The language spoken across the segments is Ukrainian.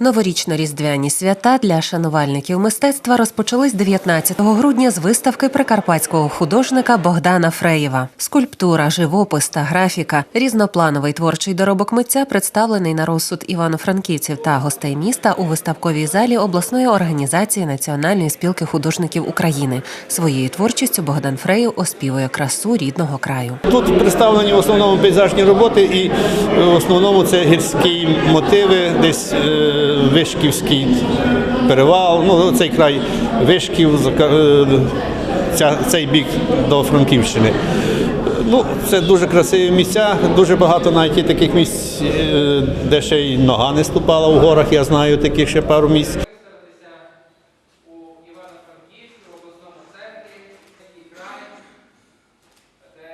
Новорічно-різдвяні свята для шанувальників мистецтва розпочались 19 грудня з виставки прикарпатського художника Богдана Фреєва. Скульптура, живопис та графіка, різноплановий творчий доробок митця представлений на розсуд івано-франківців та гостей міста у виставковій залі обласної організації Національної спілки художників України. Своєю творчістю Богдан Фреєв оспівує красу рідного краю. Тут представлені в основному пейзажні роботи, і е, в основному це гірські мотиви, десь е, Вишківський перевал, ну цей край Вишків, е, ця, цей бік до Франківщини. Ну, це дуже красиві місця, дуже багато навіть таких місць, е, де ще й нога не ступала в горах, я знаю таких ще пару місць. у Івано-Франківську, в обласному центрі, такий край, де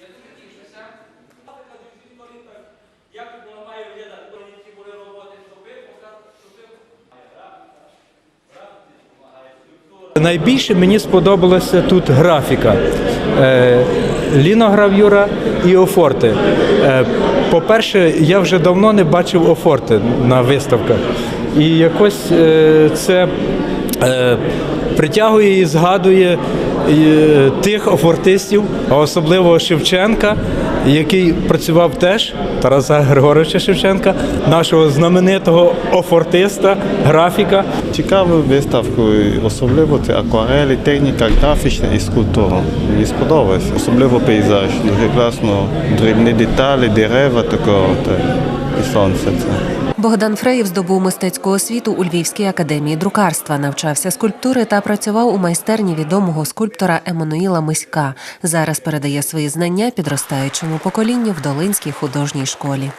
я дуже тішуся. Як має виглядати, коли ті були роботи, щоб ви показали, Найбільше мені сподобалася тут графіка, е, ліногравюра і офорти. Е, По-перше, я вже давно не бачив офорти на виставках. І якось е, це притягує і згадує тих офортистів, а особливо Шевченка, який працював теж Тараса Григоровича Шевченка, нашого знаменитого офортиста, графіка. Цікаву виставку, особливо це акварелі, техніка графічна і скульптура. Мені сподобалось. Особливо пейзаж. Дуже класно, дрібні деталі, дерева такого та, і сонце. Це. Богдан Фреєв здобув мистецьку освіту у Львівській академії друкарства, навчався скульптури та працював у майстерні відомого скульптора Еммануїла Миська. Зараз передає свої знання підростаючому поколінню в Долинській художній школі.